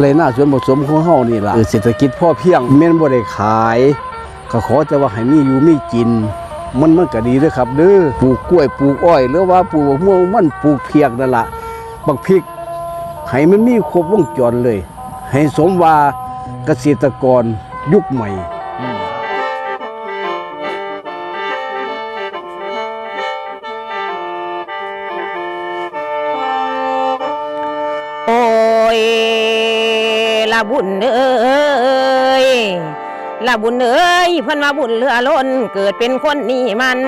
ไรหน้าสวนผสมของเฮานี่ล่ะเออเศรษฐกิจพ่อเพียงแม่นบ่ได้ขาย ก็ขอแต่ว่าให้มีอยู่มีกิน มันมันก็ดีเด้อครับเด้อปลูกกล้วยปลูกอ้อย หรือว่าปลูกมะม่วงมันปลูกเพียกนั่นล่ะบักพริกให้มันมีครบวงจรเลย ให้สมว่าเกษตรกรยุคใหม่ ละบุญเอ้ยละบุญเอ้ยเพิ่อนว่าบุญเหลือล้นเกิดเป็นคนนี่มัน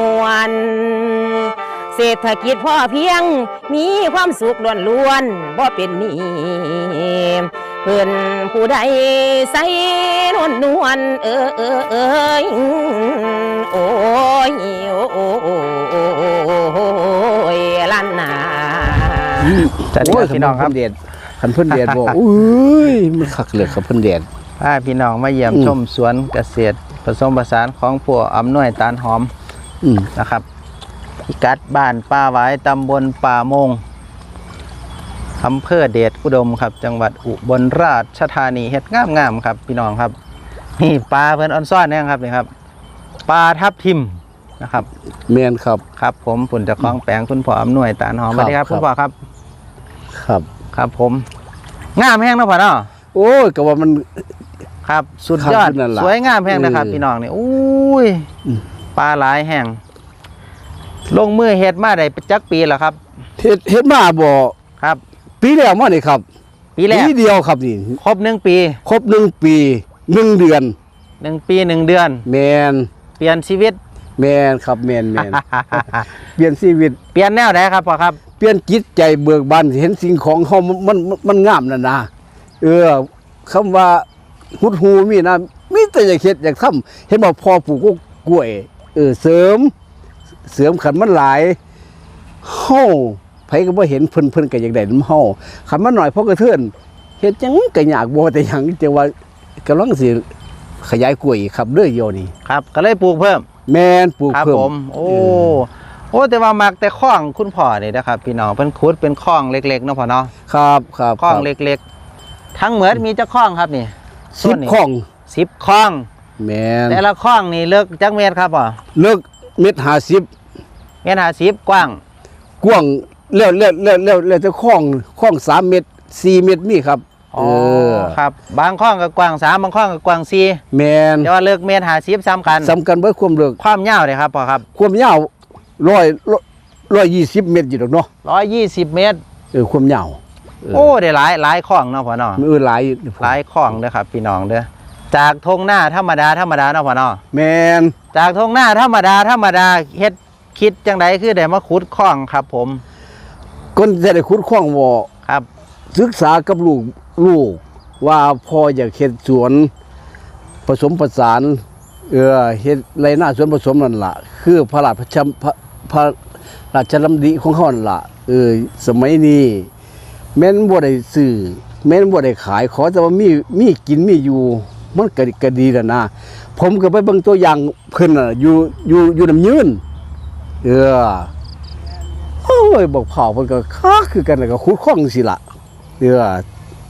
มวนเศรษฐกิจพ่อเพียงมีความสุขล้วนๆบ่เป็นนี้เพิ่อนผู้ใดใส่นวลนวลเออเออเอยโอ้ยโอ้โอ้โอ้โอ้โอ้ยลันนาสวัสดีพี่น้องครับเพิ่นเด ชคันเพิ่นเดชบอกอุ้ยมันคักเหลือครับเพิ่นเดชพาพี่น้องมาเยี่ยมอืมชมสวนเกษตร ผสมผสานของพวกอำนวยตาลหอมอืมนะครับพิกัดบ้านป่าหวายตำบลป่าโมงอำเภอเดชอุดมครับ จังหวัดอุบลราชธานีเฮ็ดงามงามๆครับ พี่น้องครับ นี่ปลาเพิ่นออนซ่อนเนี่ยครับนี่ครับปลาทับทิมนะครับแม่นครับครับ ผมผุนจะคล้องแปลงคุณพ่ออำนวยตาลหอมคสรับวัสดีครับครับคุณพ่อครับ ครับ ครับผม งามแห้งเนาะพ่อเนาะโอ้ยก็ว่ามัน ครับ สุดยอด ครับนั่นล่ะสวยงามแห้งนะครับเออ พี่น้องนี่อุ้ยอืมปลาหลายแห้งลงมือเฮ็ดมาได้จักปีแล้วครับ เฮ็ดเฮ็ดมาบ่ครับ ปีแล้วมานี่ครับปีแรกปีเดียวครับนี่ครบหนึ่งปีครบหนึ่งปีหนึ่งเดือนหนึ่งปีหนึ่งเดือน แมนเปลี่ยนชีวิต แมนครับแมนแมนเปลี่ยนชีวิต เปลี่ยนแนวไหนครับพ่อครับ เปลี่ยนจิตใจเบิกบานเห็นสิ่งของเขามันมันมันงามนั่นนะเออคำว่าหุดหูมีนะมีแต่อยากเฮ็ดอยากทำเห็นบ่พอปลูกกล้วย เออเสริม เสริมขันมันหลายเฮาไผก็บ่เห็นเพิ่นเพิ่นก็อยากได้นํเฮาขันมันหน่อยพอกระเทือนเฮ็ดจังก็ยากบ่แต่หยังแต่ว่ากำลังสิขยายกล้วยอีกครับเด้อโยนี่ครับ ก็เลยปลูกเพิ่ม แม่นปลูกครับเพิ่มผมโอ้โอ้แต่ว่ามักแต่คล้องคุณพ่อนี่นะครับ พี่น้องเพิ่นขุดเป็นคล้องเล็กๆเนาะพ่อเนาะครับครับคล้องครับเล็กๆ ทั้งเหมือนมีจักคล้องครับนี่สิบข้องสิบคล้อง แม่นแต่ละคล้องนี่เลิกจักเมตรครับพ่อเลิกเม็ด50เมตรห้าสิบกว้างกว้างแล้วแล้วแล้วแล้วแล้วแต่ข้องข้อง3เม็ด4เม็ดมีครับ เออครับ บางข้องก็กว้างสามบางข้องก็กว้างสี่แม่นแต่ว่าเลิกเมตรห้าสิบสำคัญสำคัญเบิดความเลิกความยาวเลยครับพ่อครับ ความยาว100 120เมตรอยู่ดอกเนาะร้อยยี่สิบเมตรเออความยาวเออโอ้ได้หลายหลายข้องเนาะพ่อเนาะมันเออหลายหลายข้องเด้อครับพี่น้องเด้อจากทงหน้าธรรมดาธรรมดาเนาะพ่อเนาะแม่นจากทงหน้าธรรมดาธรรมดาเฮ็ดคิดจังไดคือได้มาขุดข้องครับ ผมคนจะได้ขุดข้องบ่ครับศึกษากับลูก ลูกว่าพ่ออยากเฮ็ดสวนผสมผสานเออเฮ็ดไรหน้าสวนผสมนั่นล่ะคือพระราชประชำพระพระราชดำริของเขานั่นล่ะเออสมัยนี้ แม่นบ่ได้ซื้อแม่นบ่ได้ขายขอแต่ว่ามีมีกินมีอยู่มันก็ก็ดีแล้วนะผมก็ไปเบิ่งตัวอย่างเพิ่นน่ะอยู่อยู่อยู่น้ำยืนเออโอ้ยบอกเผาเพิ่นก็คักคือกันแล้วก็ขุดข้องสิละเออ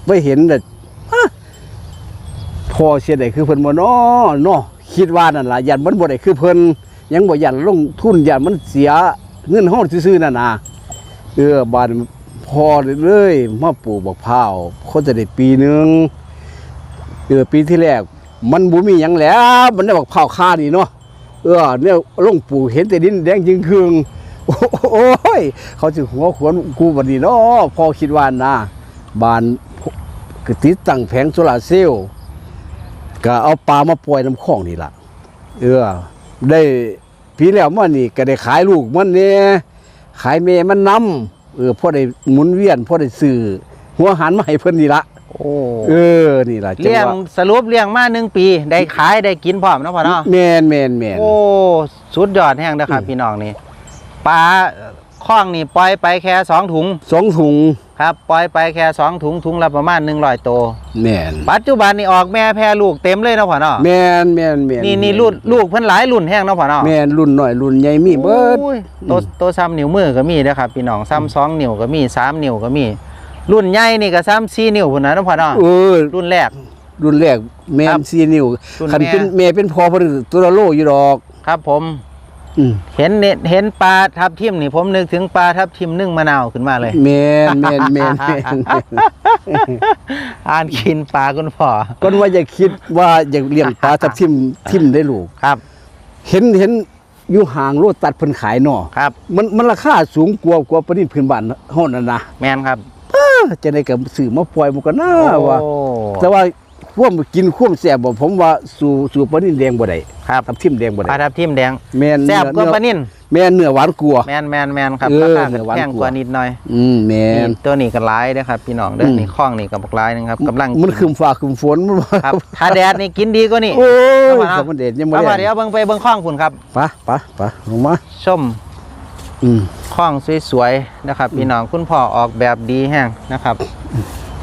ไปเห็นน่ะฮะพอเสียได้คือเพิ่นบ่น้อเนาะคิดว่านั่นล่ะยันมันบ่ได้คือเพิ่นยังบ่ยันลงทุนยันมันเสียเงินเฮาซื่อๆนั่นน่ะเออบานพอเลยมาปลูกบักพร้าวเขาจะได้ปีหนึงเออปีที่แรกมันบ่มีหยังแล้ว มันได้บักพร้าวค่านี่เนาะเออเนี่ยลงปลูกเห็นแต่ดินแดงจึงครึงโอ้ยเขาสิหัวขวนกูบัดนี้เนาะพอคิดว่านะบาน ก็ติดตั้งแผงโซลาร์เซลล์ก็เอาปลามาปล่อยน้ำคลองนี่ล่ะ เออ ได้ปีแล้วมันนี่ก็ได้ขายลูกมันเนี่ยขายแม่มันนํเออพอได้หมุนเวียนพอได้ซื้อหัวหันมาให้เพิ่นนี่ละโอ้เออนี่ล่ะจัเลี้ยงหวะสรุปเลี้ยงมาหนึ่งปี ได้ขายได้กินพร้อมเนาะพ่อเนาะแมนแมนแมนโอ้สุดยอดแห้งนะครับอืมพี่น้องนี่ปลาคล้องนี่ปล่อยไปแค่สองถุงสองถุง ครับปล่อยไปแค่สองถุงถุงละประมาณหนึ่งร้อยตัวแมนปัจจุบันนี่ออกแม่แพรลูกเต็มเลยเนาะพ่อเนาะแมนแมนแมนนี่นี่รุ่นลูกเพิ่นหลายรุ่นแห้งเนาะพ่อเนาะแมนรุ่นหน่อยรุ่นใหญ่มีเบิดโอ้ยตัวตัวซ้ำนิ้วมือก็มีนะครับพี่น้องซ้ำสองนิ้วก็มีสามนิ้วก็มี รุ่นใหญ่นี่ก็ซ้ำ4นิ้วพุ่นนะเนาะพ่อเนาะเออรุ่นแรกรุ่นแรกแม่ครันบซีนิ้วรุ่นคันเป็นแม่แม่เป็นพอเพิ่นตัวละโลอยู่ดอกครับผมอืม เห็นเน็ตเห็นปลาทับทิมนี่ผมนึกถึงปลาทับทิมนึ่งมะนาวขึ้นมาเลยแม่นแม่นแม่นแม่นแม่นอ่านกินปลาคุณพ่อก็ว่าอย่าคิดว่าอยากเลี้ยงปลาทับทิมทิมได้ลูกครับ เห็นเห็นอยู่ห่างโลตัดเพิ่นขายเนาะครับ มันมันราคาสูงกว่ากว่าปลานินพื้นบ้านเฮานั่นนะแมนครับจะได้กับซื้อมาปล่อยมันก็น่าว่าโอ้แต่ว่า ควมกินควมแซ่บบ่ผมว่าสู่สู่ปลานินแดงบ่ได้ครับทับทิมแดงบ่ปได้ลาทับทิมแดงแม่นแซ่บกว่าเนื้อปลานิ่นแม่นเนื้อหวานกว่าแมนแมนแมนครับเออราคาเนื้อหวานแพงกว่านิดหน่อย อืมแม่นนี่ตัวนี้ก็ร้ายนะครับ พี่น้องเด้ออืมนี่ข้องนี่กับบักร้ายหนึงครับกำลังมันคืมฟ้าคืมฝนมันว่าครับถ้าแดดนี่กินดีกว่านี่โอ้ยเอามาสมเด็จยังบ่เอาได้มาเดี๋ยวเบิ่งไปเบิ่งข้องคุณครับไปะปะปะลงมาชมอืมข้องสวยๆนะครับ พี่น้องคุณพ่อออกแบบดีแห้งนะครับ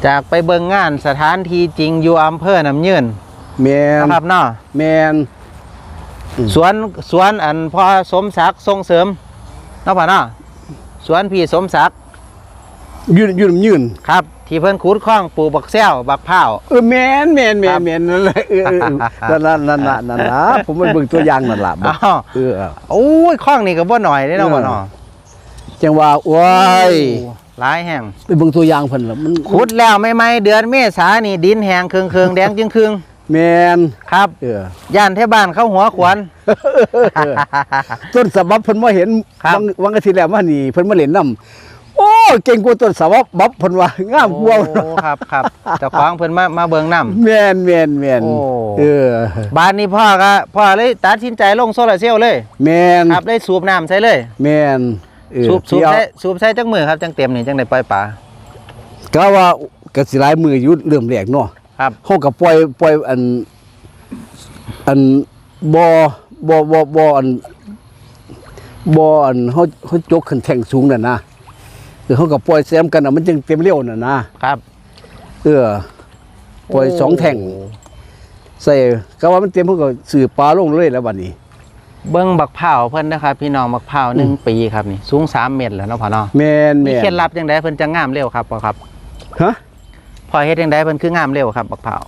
จากไปเบิ่งงานสถานที่จริงอยู่อำเภอน้ำยืนแม่นนะครับเนาะแม่นอืมสวนสวนอันพ่อสมศักดิ์ส่งเสริมเนาะพ่อเนาะสวนพี่สมศักดิ์ยืนยืนยืนครับ ที่เพิ่นขุดคลองปลูกบักแซวบักพร้าวเออแม่นแม่นแม่ครันบแม่นนั่นแหละเออเออเออนั่นนั่นนั่นนั่นนะผมมันเบิ่งตัวอย่างนั่นล่ะบ่อ้าวเออโอ้ยคลองนี่ก็บ่หน่อยเด้เนาะพ่อเนาะจังว่าโอ้ยโอ้ หลายแห่งไปเบิ่งตัวอย่างเพิ่นล่ะมันขุดแล้วไม่ไม่ๆเดือนเมษานี่ดินแห้งเคืองๆแดงจึงครึ่งแม่นๆครับเออย่านเทบ้านเข้าหัวขวานต้นสะบับเพิ่นมาเห็นครับวังวังอาทิตย์แล้วมานี่เพิ่นมาเล่นน้ำโอ้เก่งกว่าต้นสะบับบับเพิ่นว่างามกว่าโอ้ครับครับเจ้าของเพิ่นมามาเบิ่งน้ำแม่นแม่นแม่นโอ้เออบ้านนี้พ่อก็พ่อเลยตัดสินใจลงโซลาร์เซลล์เลย แม่นครับได้สูบน้ำใส่เลย แม่น เออสูบสูบที่เอาใช้สูบใช้จังมือครับจังเต็มนี่จังได้ปล่อยปลา ก็ว่าก็สิหลายมืออยู่เริ่มแรกเนาะครับ เฮาก็ปล่อยปล่อยอัน อันบ่บ่บ่บ่อันบ่อันเฮาเฮาจกขึ้นแท่งสูงนั่นนะคือเฮาก็ปล่อยแซมกันน่ะมันจึงเต็มเร็วน่ะนะครับ เออปล่อยสองแท่งใส่ก็ว่ามันเต็มเฮาก็ซื้อปลาลงเลยแล้วบัดนี้ เบิ้งบักเผาวเพิ่นนะครับพี่น้องบักเผาวหนึ่งปีครับนี่สูงสามเมตรแล้วเนาะพ่อเนาะแม่นมีแม่เคล็ดนลับจังไดเพิ่นจะงามเร็วครับพ่อครับฮะพอเฮ็ดจังไดเพิ่นคืองามเร็วครับบักเผาว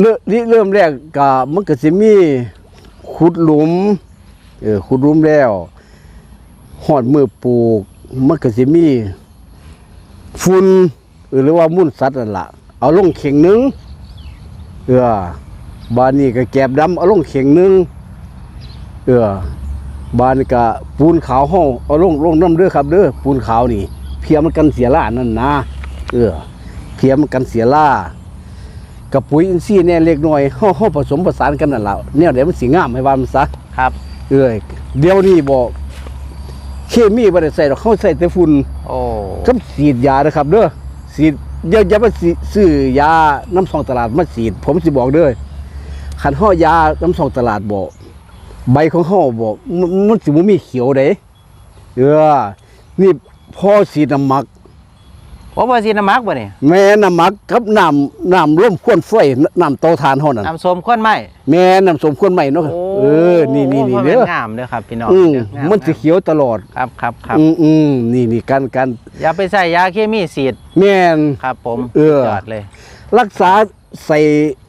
เริ่มนี่เริ่มแรกก็มันก็สิมีขุดหลุมเออขุดหลุมแล้วหอดมือปลูกมันก็สิมีฝุ่นเออหรือว่ามุ่นสัตว์นั่นล่ะเอาลงเข่งหนึงเออบานนี้ก็แกบดำเอาลงเข่งหนึง เออบานนี้ก็ปูนขาวห้องเอาลงลงน้ำเด้อครับเด้อปูนขาวนี่ เพียมันกันเสียล่านั่นนะเออเพียมันกันเสียล่ากับปุ๋ยอินทรีย์เนี่ยเล็กน้อยเฮาเฮาผสมผสานกันนั่นแหละเนี่ยเดี๋ยวมันสิงามให้ว่ามันซะครับ เอ้ยเดี๋ยวนี้บ่เคมีบ่ได้ใส่ดอกเขาใส่แต่ฝุ่นโอ้กับฉีดยานะครับเด้อฉีดอย่าอย่ามาสิซื้อยาน้ำซองตลาดมาฉีด ผมสิบอกเด้อคันเฮายาน้ำซองตลาดบ่ ใบของเฮาบ่มันมันสิบ่มีเขียวเด้เออนี่พอฉีดน้ำหมักโอ้บ่สิน้ำมักบ่นี่แม่น้ำหมักกับน้ำน้ำร่วมควนไฟน้ำเตาถ่านเฮานั่นน้ำส้มข้นไม้แม่น้ำสมควรใหม่เนาะเออนี่นี่นี่โอ้เด้อมันงามเด้อครับพี่น้องอืมเด้องามันสิเขียวตลอดครับครับครับอืมอืมนี่นี่การการอย่าไปใส่ยาเคมีฉีดแม่นครับผมเออยอดเลย รักษาใส่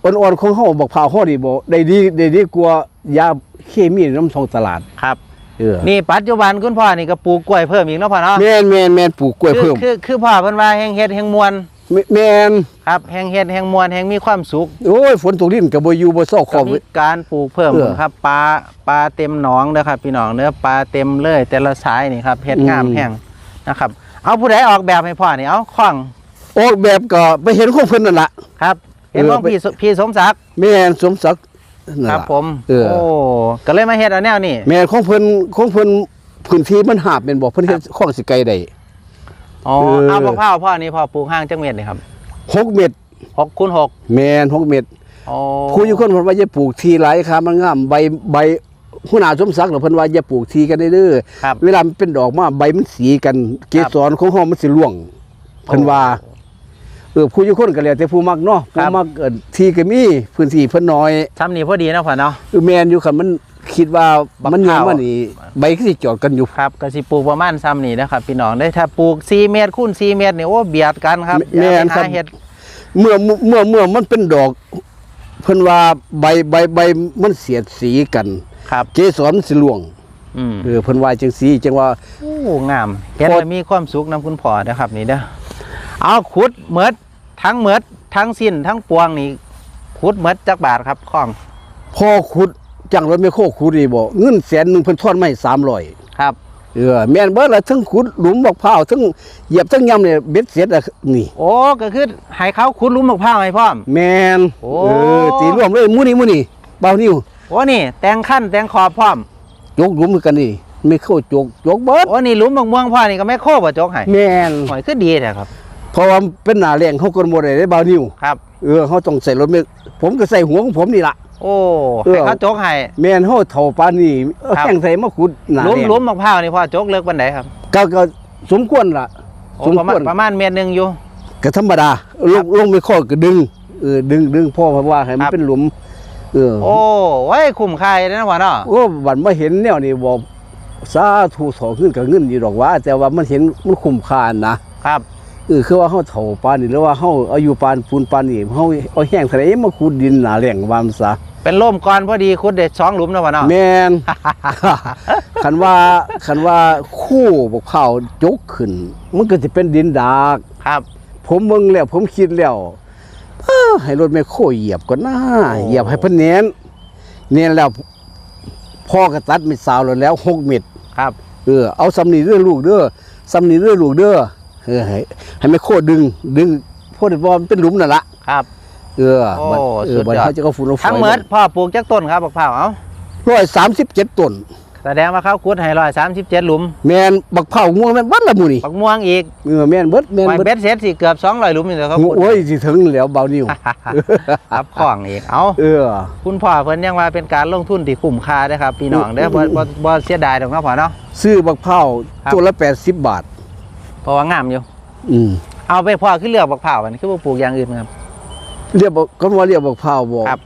อ่อนๆของเฮาบักพร้าวเฮานี่บ่ได้ดีได้ดีกว่ายา เคมีน้ำทองตลาดครับเออนี่ปัจจุบันคุณพ่อนี่ก็ปลูกกล้วยเพิ่มอีกเนาะพ่อเนาะแม่นแม่นแม่นปลูกกล้วยคือเพิ่มคือคือพ่อเพิ่นว่าแห่งเฮ็ดแห่งมวลแม่แม่นครับแห่งเฮ็ดแห่งมวลแห่งมีความสุขโอ้ยฝนตกดินก็บ่อยู่บ่เซาขก็อบมีการปลูกเพิ่มเออครับปลาปลาเต็มหนองเด้อครับพี่น้องเนื้อปลาเต็มเลยแต่ละสายนี่ครับเฮ็ดงามอืมแห้งนะครับ เอาผู้ใดออกแบบให้พ่อนี่เอาข้องออกแบบก็ไปเห็นของเพิ่นนั่นล่ะครับเห็นเออของไปพี่สพี่สมศักดิ์แม่นสมศักดิ์ นั่นครับล่ะ ผมเออ โอ้ก็เลยมาเฮ็ดเอาแนวนี้แม่นของเพิ่นของเพิ่นพื้นที่มันหาบแม่นบ่เพิ่นเฮ็ดของสิไกลได้ อ๋อเออ เอามะพร้าวพ่อนี่พ่อปลูกห้างจังเม็ดนี่ครับหกเม็ดหกคูณหกแม่นหกเม็ดโอ้ผู้อยู่คนเพิ่นว่าอย่าปลูกทีหลายครับมันงามใบใบหัวหน้าสมศักดิ์เหรอเพิ่นว่าอย่าปลูกทีกันได้เด้อครับ เวลามันเป็นดอกมาใบมันสีกันเกสรของเฮามันสิร่วงเพิ่นว่า เออผู้อยู่คนก็แล้วแต่ผู้มักเนาะครัผู้บ มักเอิ้นทีก็มีพื้นที่เพิ่นน้อยทำนี่พอดีเนาะพ่อเนาะ เออแม่นอยู่คันมันเคคิดว่าบักมันพยัร้างวมันนี่ใบก็สิจอดกันอยู่ครับก็สิปลูกประมาณซ้ำนี่นะครับพี่น้องได้ถ้าปลูก4เมตรคูณ4เมตรนี่โอ้เบียดกันครับแม่นอย่าไปครับหาเฮ็ดเมื่อเมื่อเมื่อมันเป็นดอก เพิ่นว่าใบใบใบมันเสียดสีกัน ครับ เกสรมันสิล่วงอืมเออเพิ่นว่าจังสีจังว่า โอ้งามเห็นโคตรแล้วมีความสุขนํคุณพ่อนะครับนี่เด้อเอาขุดเหมิด ทั้งเหมิดทั้งสิ้นทั้งปวงนี่ขุดเหมิดจักบาทครับของพ่อขุดจังรถไม่โคขุดนี่บ่เงินแสนหนึงเพิ่นทอนมาให้300ครับเออแม่นเบิดละทั้งขุดหลุมบักพร้าวทั้งเหยียบทั้งยำเนี่ยเบ็ดเสร็จอะนี่โอ้ก็คือให้เขาขุดหลุมมะพร้าวให้พร้อมแม่นโอ้เออตีรวมเลยมื้อนี้มื้อนี้เบานิ้วโอ้นี่ แต่งขั้นแต่งขอบพร้อมยกหลุมคือกันนี่ไม่เข้าจกยกเบิดโอ้นี่หลุมบางม่วงพ่อนี่ก็ไม่โคบ่จกให้แม่นหอยคือดีแท้ครับ เพราะว่าเป็นหน้าแรงเขาก็บ่ได้ได้เบานิ้วครับเออเขาต้องใส่รถเมล์ผมก็ใส่หัวของผมนี่ล่ะโอ้เออให้เขาจกให้แม่นเฮาเฒ่าปานนี้เออครับแห้งใส่มาขุดหน้าหลุมแรงหลุมมะพร้าวนี่พ่อจกเลิกปานใดครับ ก็ก็สมควรล่ะโอ้สมประมาคณวรประมาณเมตรหนึงอยู่ก็ธรรมดาลงลงไม่ข้อก็ดึงเออดึงดึงพ่อเพราะว่าให้มัคนรับเป็นหลุมเออโอ้ไว้ยคุ้มค่าเลยนะพ่อเนาะโอ้วันมาเห็นแนวนี้บอกสาธุสอขึ้นกับเงินอยู่ดอกว่า แต่ว่ามันเห็นมันคุ้มค่านะครับ เออคือว่าเฮาเฒ่าปานนี่หรือว่าเฮาอายุปานปูนปานนี่เฮาเอาแห้งทะเลมาขุดดินหนาแหล่งว่ามันซะเป็นร่มก่อนพอดีขุดได้สองหลุมนะพ่อเนาะแม่นคันว่าคันว่าคู่บักเผาวจกขึ้น มันก็จะเป็นดินดากครับ ผมเบิ่งแล้วผมคิดแล้วเออให้รถแม่โคเหยียบก่อนนะโอ้เหยียบให้เพิ่นเน้นเน้นแล้วพ่อก็ตัดเม็ดสาวแล้วแล้วหกเม็ดครับ เออเอาสำนีเด้อลูกเด้อสำนีเด้อลูกเด้อ เออให้ให้แม่โคดึง ดึงพ่อเด็ดบอลเป็นหลุมนั่นละครับ เออโอ้บัดเอสุอด บัดยอดเขาจะก็ฝุ่นเอาฝอยทั้งหมดพ่อปลูกจักต้นครับบักพร้าวเอ้าร้อยสามสิบเจ็ดต้นแสดงว่าเขาขุดให้ร้อยสามสิบเจ็ดหลุมแมนบักเผาม่วงแม่นวัดละหมูนี่บักม่วงอีกเออแมนเบิดแมนหอยเบิดเบ็ดเสร็จสิเกือบสองร้อยหลุมนี่แหละเขาขุดโอ้ยสิถึงแล้วเบานิ้วครับของอีกเอาเออ คุณพ่อเพิ่นยังว่าเป็นการลงทุนที่คุ้มค่าเด้อครับพี่น้องเด้อบ่บ่บ่เสียดายดอกเนาะพ่อเนาะ ซื้อบักเผาครับ ตัวละแปดสิบบาท เพราะว่างามอยู่ อืมเอาไปพ่อขึ้นเลือกบักเผาวมันคือบ่ปลูกอย่างอื่นครับ เรียกบอกก็ว่าเรียกบักเผาบอกครับ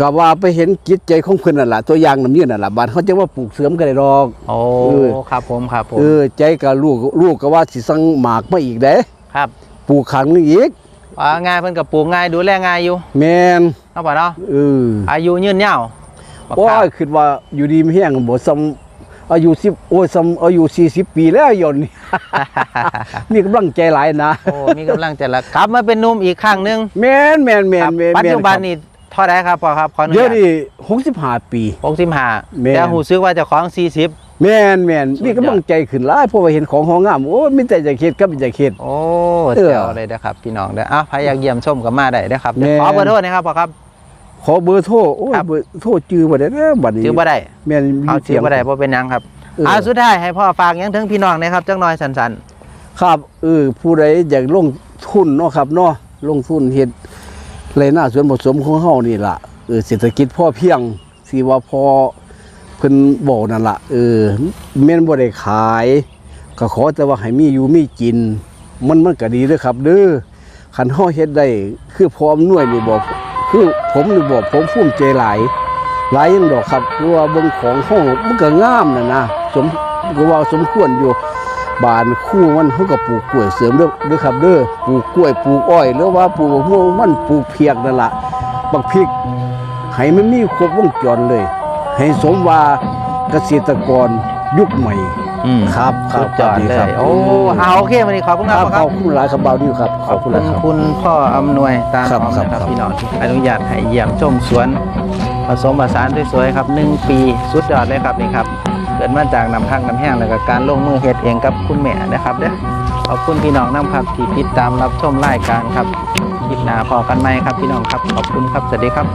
ก็ว่าไปเห็นจิตใจของเพิ่นนั่นล่ะตัวอย่างน้ำยืนนั่นล่ะบานเขาจะว่าปลูกเสริมกันได้ดอก โอ้เออ ครับผมครับผมเออใจกับลูกลูกก็ว่าสิสั่งหมากมาอีกเด้ครับปลูกขังนึงอีก ว่าง่ายเพิ่นก็ปลูกง่ายดูแลง่ายอยู่แมนเนาะพ่อเนาะเอออายุยืนยาวบักโอ้เผาวยคิดว่าอยู่ดีไม่แห้งบ่ซ้ำ อายุ10โอ้ยซ้ำอายุ40ปีแล้วยนนี่นี่กำลังใจหลายนะโอ้มีกำลังจะละกลับมาเป็นหนุ่มอีกครั้งหนึงแม่นแม่นแม่คนรับแม่นปัจแม่จุบันนี่เท่าไหร่ครับพ่อครับขออนุเดี๋ยวญาตนี้65ปี65แม่น แต่หูซึกว่าเจ้าของ40แม่นแม่นสุดยอด มีกำลังใจขึ้นหลายเพราะว่าเห็นของหองามโอ้ยมีแต่จะเฮ็ดกับจะเฮ็ด โอ้เออแจ๋วเลยนะครับพี่น้องเด้ออะใครอยากเยี่ยมชมก็มาได้นะครับแม่น ขอเบอร์โทรนะครับพ่อครับ ขอเบอร์โทรโอ้ยครับ เบอร์โทรจื้อบ่ได้เด้อบัดนี้ชื่อบ่ได้แม่นเอาชื่อบ่ได้บ่เป็นหยังครับเอออ่าสุดท้ายให้พ่อฝากหยังถึงพี่น้องนะครับจังน้อยสันครับเออผู้ใดอยากลงทุนเนาะครับเนาะลงทุนเฮ็ดไรหน้าส่วนผสมของเฮานี่ล่ะเออเศรษฐกิจพอเพียงสิว่าพอเพิ่นบอกนั่นล่ะเออแม่นบ่ได้ขาย ก็ขอแต่ว่าให้มีอยู่มีกิน มันมันก็ดีเด้อครับ เด้อคันเฮาเฮ็ดได้คือพร้อมหน่วยนี่บอก คือผมนี่บอกผมภูมิใจหลายหลายยังดอกครับคือว่าเบิ่งของเฮามันก็งามน่ะนะสมก็ว่าสมควรอยู่บานคู่มันเขาก็ปลูกกล้วยเสริมเด้อเด้อครับเด้อปลูกกล้วยปลูกอ้อยหรือว่าปลูกมะม่วงมันปลูกเพียกนั่นละบักพริกให้มันมีครบวงจรเลย ให้สมว่าเกษตรกรยุคใหม่ อืมครับครัสุบดยอดดีเลครับยโอ้เอาโอเควันนี้ขอบคุณคครัรับบขครัอบบคุณหลายครับบ่าวดิวครับขขออบบคุคุณณหลายครับ คุณพ่ออำนวยตาครับหอมครับนะครับครับพี่น้องที่อนุญาตให้เยี่ยมชมสวน ผสมผสานสวยๆครับหนึ่งปีสุดยอดเลยครับนี่ครับเกิดมาจากน้ำพักน้ำแห้งแล้วก็การลงมือเฮ็ดเองกับคุณแม่นะครับเด้อขอบคุณพี่น้องน้ำครับที่ติดตามรับชมรายการครับคลิปหน้าพอกันไหมครับพี่น้องครับขอบคุณครับสวัสดีครับ